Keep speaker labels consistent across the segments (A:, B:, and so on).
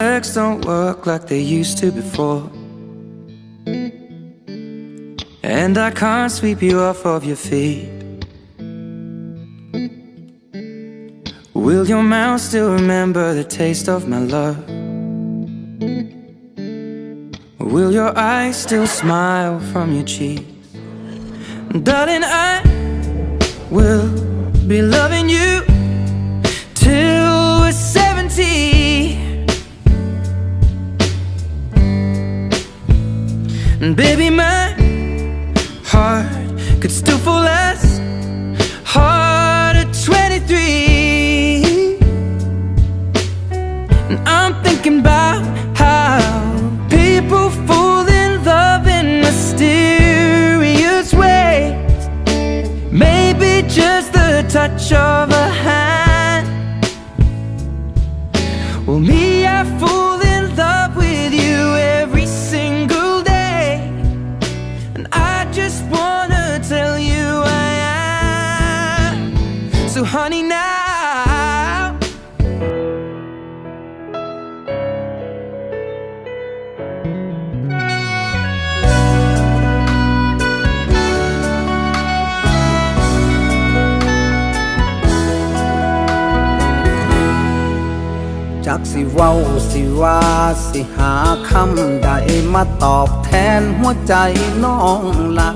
A: Legs don't work like they used to before. And I can't sweep you off of your feet. Will your mouth still remember the taste of my love? Will your eyes still smile from your cheeks? Darling, I will be loving you And baby, my heart could still fall as hard at 23. And I'm thinking about how people fall in love in mysterious ways. Maybe just the touch of a hand. Well, me,
B: ว้าสิว่าสิหาคำใดมาตอบแทนหัวใจน้องลา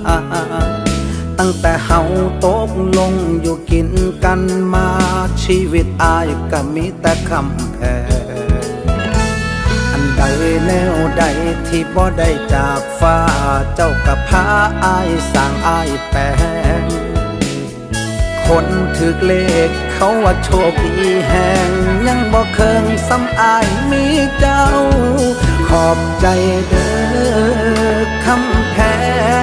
B: ตั้งแต่เฮาตกลงอยู่กินกันมาชีวิตอายก็มีแต่คำแพอันใดแนวใดที่บ่ได้จากฟ้าเจ้ากับพาอายสร้างอายแปล คนถึกเลขเขาว่าโชคดีแหงยังบ่เคิงซ้ำอายมีเจ้า ขอบใจเด้อคำแพ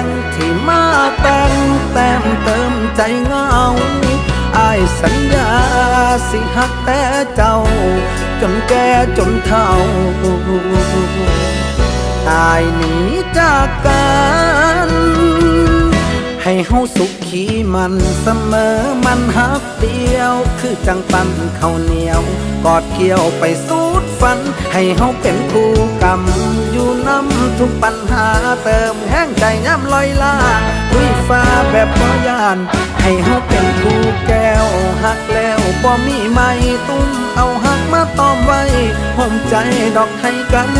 B: งที่มาแต่งแต้มเติมใจเงาอายสัญญาสิหักแต่เจ้า จนแก่จนเฒ่าตายหนีจากกัน ให้เฮาสุขีมันเสมอมันฮักเดียว คือจังปันข้าวเหนียว กอดเกี่ยวไปสูดฝัน ให้เฮาเป็นคู่กรรม อยู่น้ำทุกปัญหาเติมแห้งใจย้ำลอยล่าลุยฟ้าแบบบ่ยาน ให้เฮาเป็นคู่แก้วหักแล้วบ่มีไม่ตุ้มเอาหักมาตอมไว้ห่มใจดอกให้กัน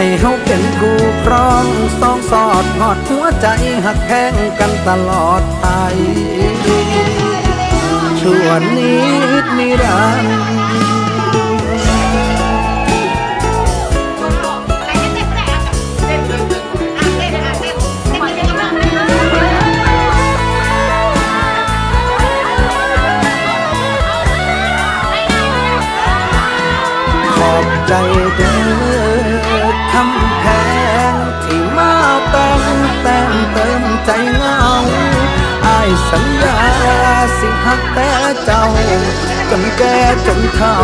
B: ให้เฮาเป็นคู่ครองสองสอดหอดหัวใจหักแพงกันตลอดไปชั่วนิดนิรันดร์ สัญญาสิหักแต่เจ้า จนแก่จนเฒ่า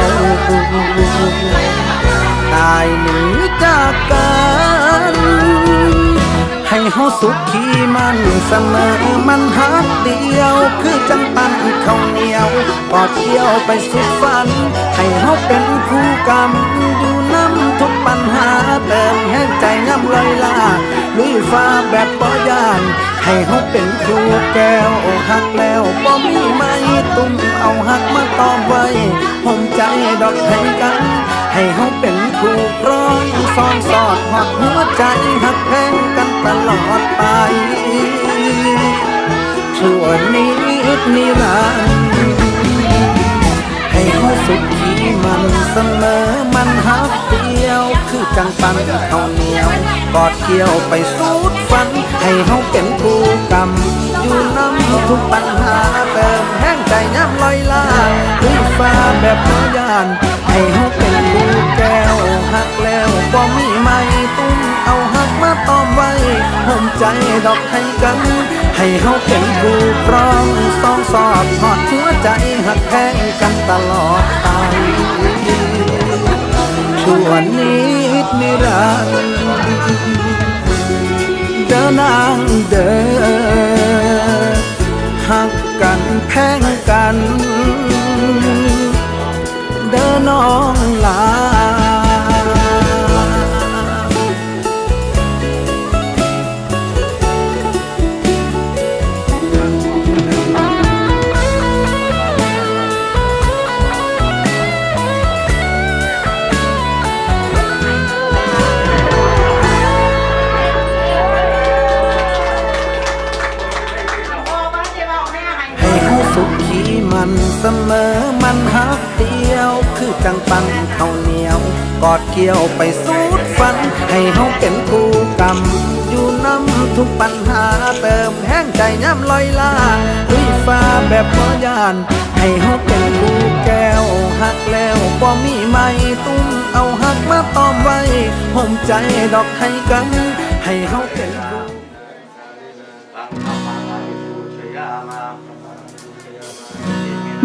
B: ตายหนีจากกันให้เฮาสุขีมันเสมอมันฮักเดียว คือจังปันข้าวเหนียวกอดเกี่ยวไปสุดฝัน ให้เฮาเป็นคู่กรรมอยู่น้ำทุกปัญหาเติมแห้งใจย้ำลอยลา ลุยฟ้าแบบปอยาน ให้เฮาเป็นครูแก้วหักแล้วบ่มีไม้ตุ้มเอาหักมาตอมไว้ห่มใจดอกให้กัน ให้เฮาเป็นคู่ครองซอนสอดหักหัวใจหักแพงกันตลอดไปชั่วนิดนิรันดร์ให้เฮาสุขีมันเสมอมันฮักเดียว คือจังปันข้าเนีย กอดเกี่ยวไปสูดฝัน ให้เฮาเป็นคู่กรรม อยู่น้ำทุกปัญหาเติมแห้งใจย้ำลอยล่าด้วยฟ้าแบบพยาน ให้เฮาเป็นคู่แก้วหักแล้วบ่มีไม่ตุ้มเอาหักมาต้อมไว้ห่มใจดอกให้กัน ให้เฮาเป็นคู่ครองสองสอดหอดหัวใจหักแพงกันตลอดไป ชั่วนิดนิรันดร์เดินนางเดินหักกันแพงกัน เดินน้องลา ปั้นข้าวเหนียว กอดเกี่ยวไปสูดฝัน ให้เฮาเป็นคู่กรรม อยู่น้ำทุกปัญหาเติมแห้งใจย่ำลอยลาลุยฟ้าแบบบ่ยาน ให้เฮาเป็นคู่แก้วหักแล้วบ่มีไม่ตุ้มเอาหักมาตอมไว้ห่มใจดอกให้กัน ให้เฮา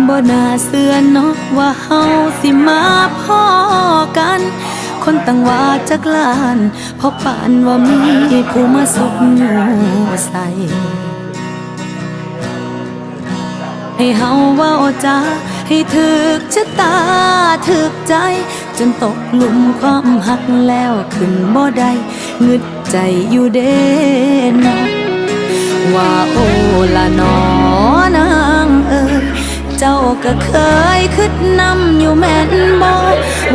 C: บ่น่าเสือเนาะว่าเฮาสิมาพ่อกัน คนตั้งว่าจักลานเพราะปานว่ามีผู้มาสุกอยู่ใส่ให้เฮาว้าจาให้ถึกชะตาถึกใจ จนตกหลุมความหักแล้วขึ้นบ่ได้งึดใจอยู่เด้เนาะว่าโอละนอน เจ้าก็เคยคิดนำอยู่แม่นบ่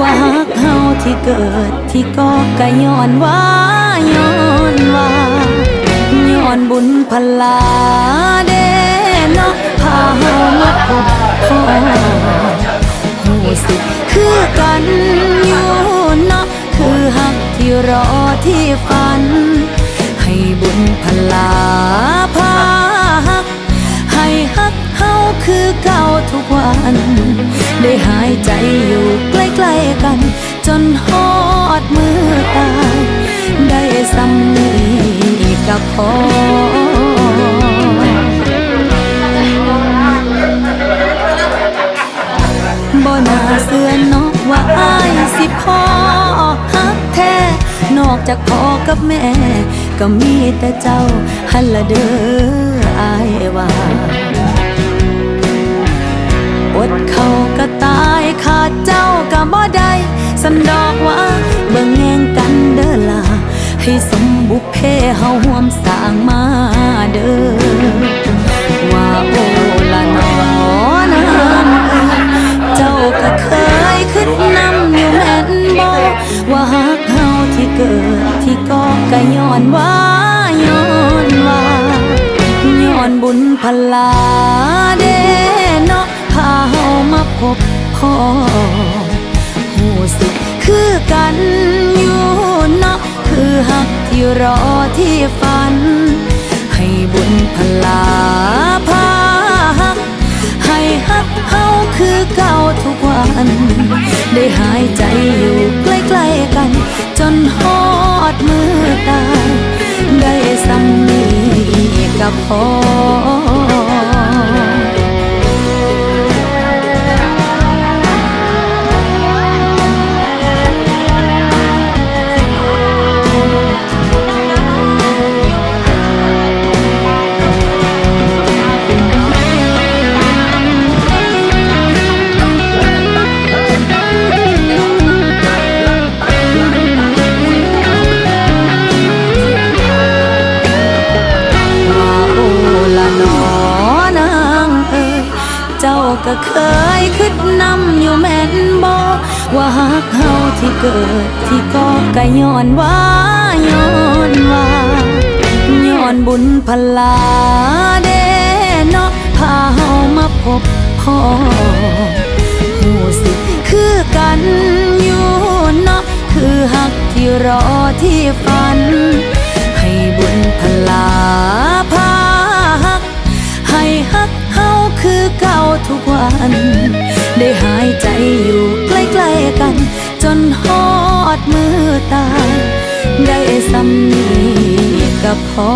C: ว่าหักเฮาที่เกิดที่ก็กะย้อนว่าย้อนว่าย้อนบุญพลาเด้เนาะพาเฮามาพบพ่อหูสิคือกัน ได้หายใจอยู่ใกล้ๆกัน จนฮอดมือตาย ได้สำนีกับพอบ่น่าเสือนอกว่าอายสิพ่อฮักแท้ นอกจากพ่อกับแม่ ก็มีแต่เจ้า หันละเด้ออายว่า ขาดเจ้าก็บ่ได้สันดอกว่าเบิ่งแงงกันเด้อล่ะให้สมบุพเพเฮาห่วมสร้างมาเด้อว่าโอละนอนางเอ๋ยเจ้าก็เคยคิดนนำอยู่แม่นบ่ว่าหักเฮาที่เกิดที่ก็กะย้อนว่า พ่อหูสิคือกันอยู่เนาะคือหักที่รอที่ฝัน ให้บุญพลาพาหัก ให้ฮักเฮาคือเก่าทุกวัน ได้หายใจอยู่ใกล้ๆกัน จนฮอดมือตายได้สำนีกับพอ ก็เคยคิดนำอยู่แม่นบ่ว่าหักเฮาที่เกิดที่ก็กะย้อนว่าย้อนว่าย้อนบุญพลาเด้เนาะพาเฮามาพบพ่อหูสิคือกันอยู่เนาะคือหักที่รอที่ฝัน ให้บุญพลา ก่าทุกวัน ได้หายใจอยู่ใกล้ๆกัน จนหอดมือตาย ได้สำนีกับพ่อ